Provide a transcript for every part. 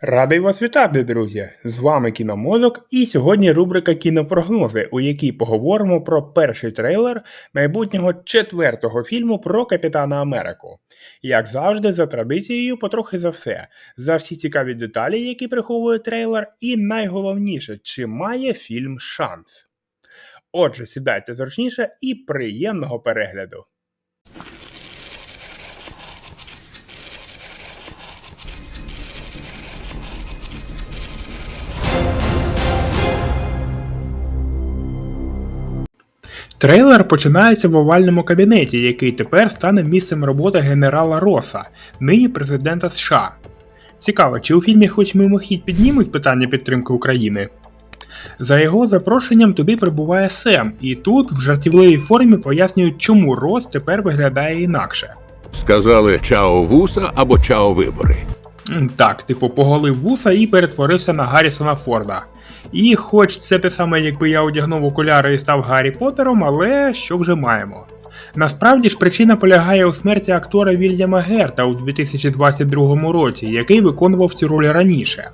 Радий вас вітати, друзі! З вами Кіномозок, і сьогодні рубрика Кінопрогнози, у якій поговоримо про перший трейлер майбутнього четвертого фільму про Капітана Америку. Як завжди, за традицією, потрохи за все, за всі цікаві деталі, які приховує трейлер, і найголовніше, чи має фільм шанс. Отже, сідайте зручніше і приємного перегляду. Трейлер починається в овальному кабінеті, який тепер стане місцем роботи генерала Роса, нині президента США. Цікаво, чи у фільмі хоч мимохідь піднімуть питання підтримки України? За його запрошенням туди прибуває Сем, і тут в жартівливій формі пояснюють, чому Рос тепер виглядає інакше. Сказали чао вуса або чао вибори. Так, типу, поголив вуса і перетворився на Гаррісона Форда. І хоч це те саме, якби я одягнув окуляри і став Гаррі Поттером, але що вже маємо. Насправді ж причина полягає у смерті актора Вільяма Герта у 2022 році, який виконував цю роль раніше.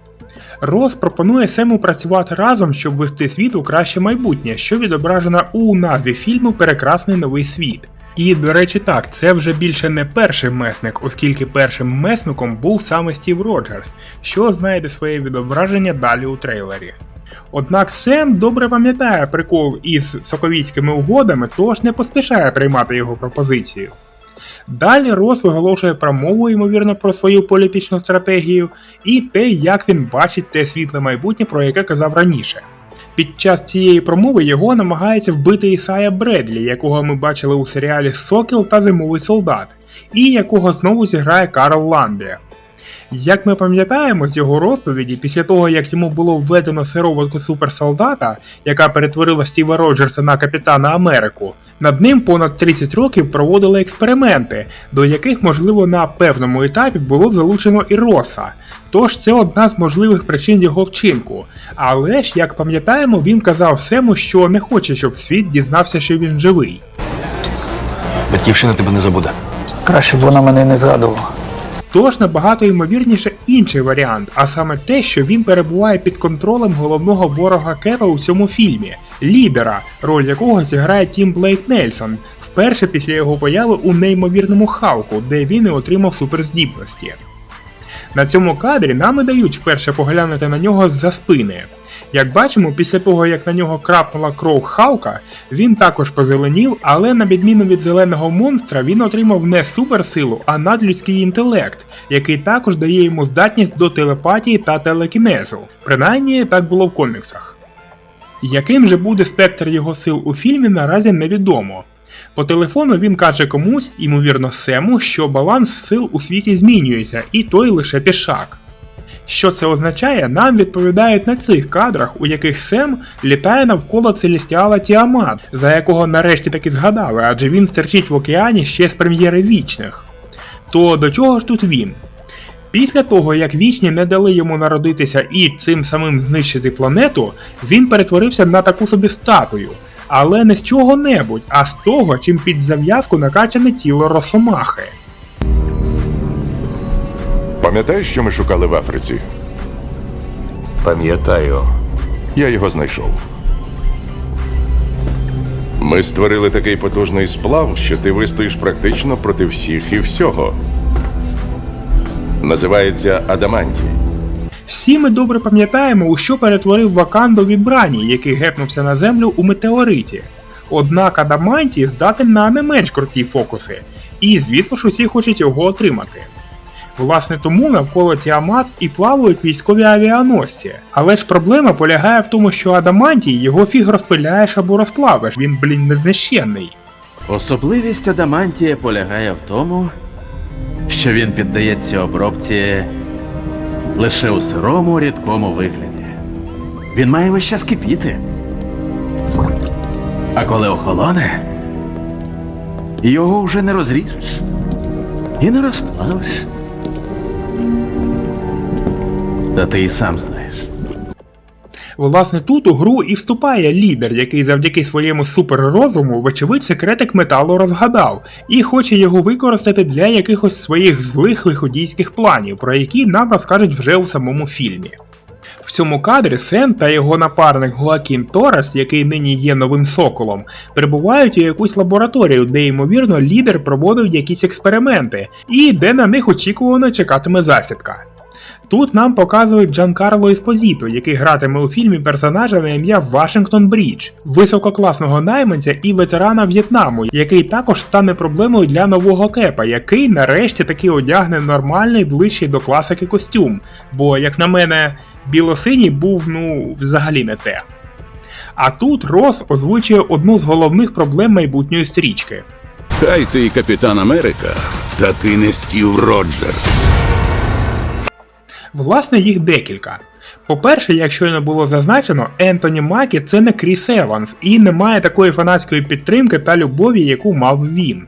Рос пропонує Сему працювати разом, щоб вести світ у краще майбутнє, що відображено у назві фільму Прекрасний новий світ. І, до речі, так, це вже більше не перший месник, оскільки першим месником був саме Стів Роджерс, що знайде своє відображення далі у трейлері. Однак Сем добре пам'ятає прикол із соковітськими угодами, тож не поспішає приймати його пропозицію. Далі Рос виголошує промову, ймовірно, про свою політичну стратегію і те, як він бачить те світле майбутнє, про яке казав раніше. Під час цієї промови його намагається вбити Ісая Бредлі, якого ми бачили у серіалі Сокіл та Зимовий солдат, і якого знову зіграє Карл Ланде. Як ми пам'ятаємо з його розповіді, після того як йому було введено сироватку суперсолдата, яка перетворила Стіва Роджерса на Капітана Америку, над ним понад 30 років проводили експерименти, до яких, можливо, на певному етапі було залучено і Роса. Тож це одна з можливих причин його вчинку. Але ж, як пам'ятаємо, він казав Сему, що не хоче, щоб світ дізнався, що він живий. Батьківщина тебе не забуде. Краще б вона мене не згадувала. Тож набагато ймовірніше інший варіант, а саме те, що він перебуває під контролем головного ворога Кева у цьому фільмі лідера, роль якого зіграє Тім Блейк Нельсон, вперше після його появи у неймовірному Халку, де він і отримав суперздібності. На цьому кадрі нам дають вперше поглянути на нього з-за спини. Як бачимо, після того як на нього крапнула кров Халка, він також позеленів, але на відміну від зеленого монстра, він отримав не суперсилу, а надлюдський інтелект, який також дає йому здатність до телепатії та телекінезу. Принаймні так було в коміксах. Яким же буде спектр його сил у фільмі, наразі невідомо. По телефону він каже комусь, ймовірно, Сему, що баланс сил у світі змінюється, і той лише пішак. Що це означає, нам відповідають на цих кадрах, у яких Сем літає навколо Целестіала Тіамат, за якого нарешті таки згадали, адже він стерчить в океані ще з прем'єри вічних. То до чого ж тут він? Після того, як вічні не дали йому народитися і цим самим знищити планету, він перетворився на таку собі статую. Але не з чого-небудь, а з того, чим під зав'язку накачане тіло Росомахи. Пам'ятаєш, що ми шукали в Африці? Пам'ятаю. Я його знайшов. Ми створили такий потужний сплав, що ти вистоїш практично проти всіх і всього. Називається Адамантій. Всі ми добре пам'ятаємо, у що перетворив Ваканду Вібрані, який гепнувся на землю у метеориті. Однак Адаманті здатен на не менш круті фокуси, і звісно ж усі хочуть його отримати. Власне тому навколо Тіамат і плавають військові авіаносці. Але ж проблема полягає в тому, що Адамантій його фіг розпиляєш або розплавиш, він, блін, незнищенний. Особливість Адамантія полягає в тому, що він піддається обробці лише у сирому рідкому вигляді. Він має весь час кипіти. А коли охолоне, його вже не розріжеш і не розплавиш. Та ти і сам знаєш. Власне, тут у гру і вступає лідер, який завдяки своєму суперрозуму, вочевидь, секретик металу розгадав, і хоче його використати для якихось своїх злих лиходійських планів, про які нам розкажуть вже у самому фільмі. В цьому кадрі Сем та його напарник Гоакін Торес, який нині є новим соколом, прибувають у якусь лабораторію, де, ймовірно, лідер проводив якісь експерименти, і де на них очікувано чекатиме засідка. Тут нам показують Джанкарло Еспозіто, який гратиме у фільмі персонажа на ім'я Вашингтон Брідж, висококласного найманця і ветерана В'єтнаму, який також стане проблемою для нового кепа, який нарешті таки одягне нормальний ближчий до класики костюм. Бо, як на мене, білосиній був ну взагалі не те. А тут Рос озвучує одну з головних проблем майбутньої стрічки. Хай ти капітан Америка, та ти не Стів Роджерс. Власне, їх декілька. По-перше, як щойно було зазначено, Ентоні Макі це не Кріс Еванс і не має такої фанатської підтримки та любові, яку мав він.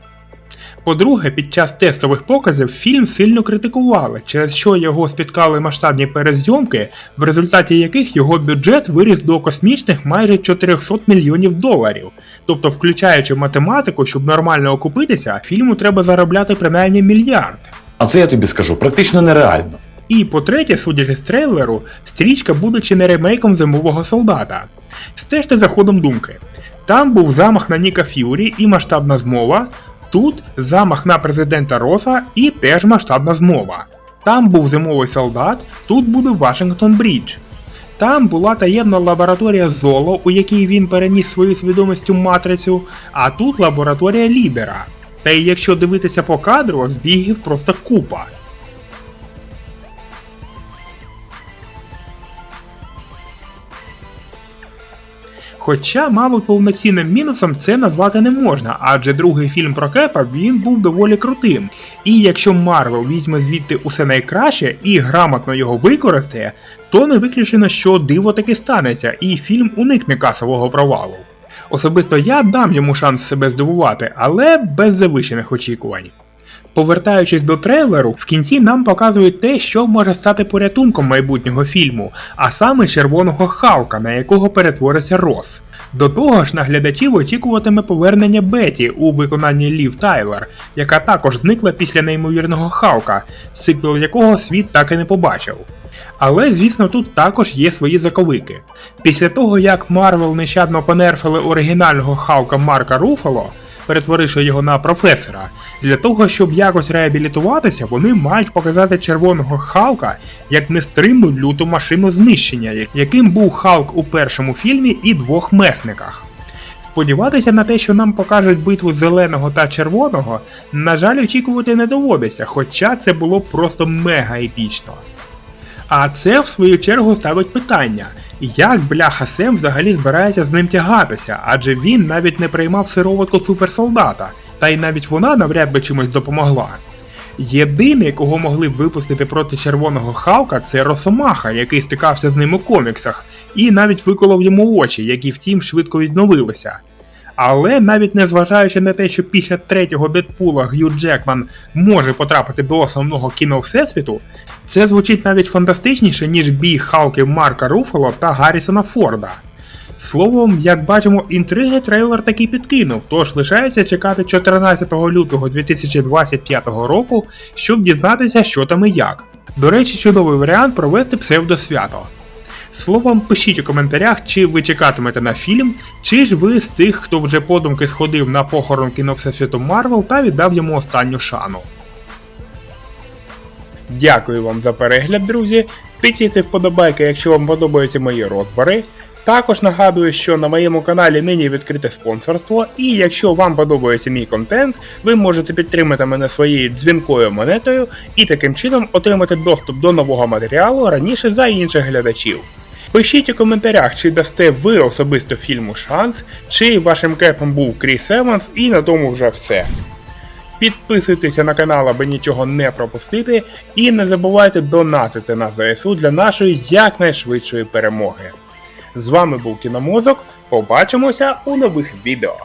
По-друге, під час тестових показів фільм сильно критикували, через що його спіткали масштабні перезйомки, в результаті яких його бюджет виріс до космічних майже 400 мільйонів доларів. Тобто, включаючи математику, щоб нормально окупитися, фільму треба заробляти принаймні мільярд. А це я тобі скажу, практично нереально. І по-третє, судячи з трейлеру, стрічка буде чи не ремейком зимового солдата. Стежте за ходом думки. Там був замах на Ніка Ф'юрі і масштабна змова. Тут замах на президента Роса і теж масштабна змова. Там був зимовий солдат, тут буде Вашингтон Брідж. Там була таємна лабораторія Золо, у якій він переніс свою свідомість у матрицю, а тут лабораторія лідера. Та й якщо дивитися по кадру, збігів просто купа. Хоча, мабуть, повноцінним мінусом це назвати не можна, адже другий фільм про Кепа він був доволі крутим. І якщо Марвел візьме звідти усе найкраще і грамотно його використає, то не виключено, що диво таки станеться, і фільм уникне касового провалу. Особисто я дам йому шанс себе здивувати, але без завищених очікувань. Повертаючись до трейлеру, в кінці нам показують те, що може стати порятунком майбутнього фільму, а саме червоного Халка, на якого перетвориться Рос. До того ж, наглядачів очікуватиме повернення Беті у виконанні Лів Тайлер, яка також зникла після неймовірного Халка, сиквел якого світ так і не побачив. Але, звісно, тут також є свої заковики. Після того, як Марвел нещадно понерфили оригінального Халка Марка Руфало, перетворивши його на професора. Для того, щоб якось реабілітуватися, вони мають показати червоного Халка як нестримну люту машину знищення, яким був Халк у першому фільмі і двох месниках. Сподіватися на те, що нам покажуть битву зеленого та червоного, на жаль, очікувати не доводиться, хоча це було просто мега епічно. А це, в свою чергу, ставить питання, як бляха Сем взагалі збирається з ним тягатися, адже він навіть не приймав сироватку суперсолдата, та й навіть вона навряд би чимось допомогла. Єдиний, кого могли б випустити проти червоного Халка, це Росомаха, який стикався з ним у коміксах, і навіть виколов йому очі, які втім швидко відновилися. Але навіть незважаючи на те, що після третього Дедпула Г'ю Джекман може потрапити до основного кіно Всесвіту, це звучить навіть фантастичніше, ніж бій Халків Марка Руфало та Гаррісона Форда. Словом, як бачимо, інтриги трейлер таки підкинув, тож лишається чекати 14 лютого 2025 року, щоб дізнатися, що там і як. До речі, чудовий варіант провести псевдосвято. Словом, пишіть у коментарях, чи ви чекатимете на фільм, чи ж ви з тих, хто вже подумки сходив на похорон кіно Всесвіту Марвел та віддав йому останню шану. Дякую вам за перегляд, друзі. Тицяйте вподобайки, якщо вам подобаються мої розбори. Також нагадую, що на моєму каналі нині відкрите спонсорство, і якщо вам подобається мій контент, ви можете підтримати мене своєю дзвінкою монетою і таким чином отримати доступ до нового матеріалу раніше за інших глядачів. Пишіть у коментарях, чи дасте ви особисто фільму шанс, чи вашим кепом був Кріс Еванс, і на тому вже все. Підписуйтеся на канал, аби нічого не пропустити, і не забувайте донатити на ЗСУ для нашої якнайшвидшої перемоги. З вами був Кіномозок. Побачимося у нових відео.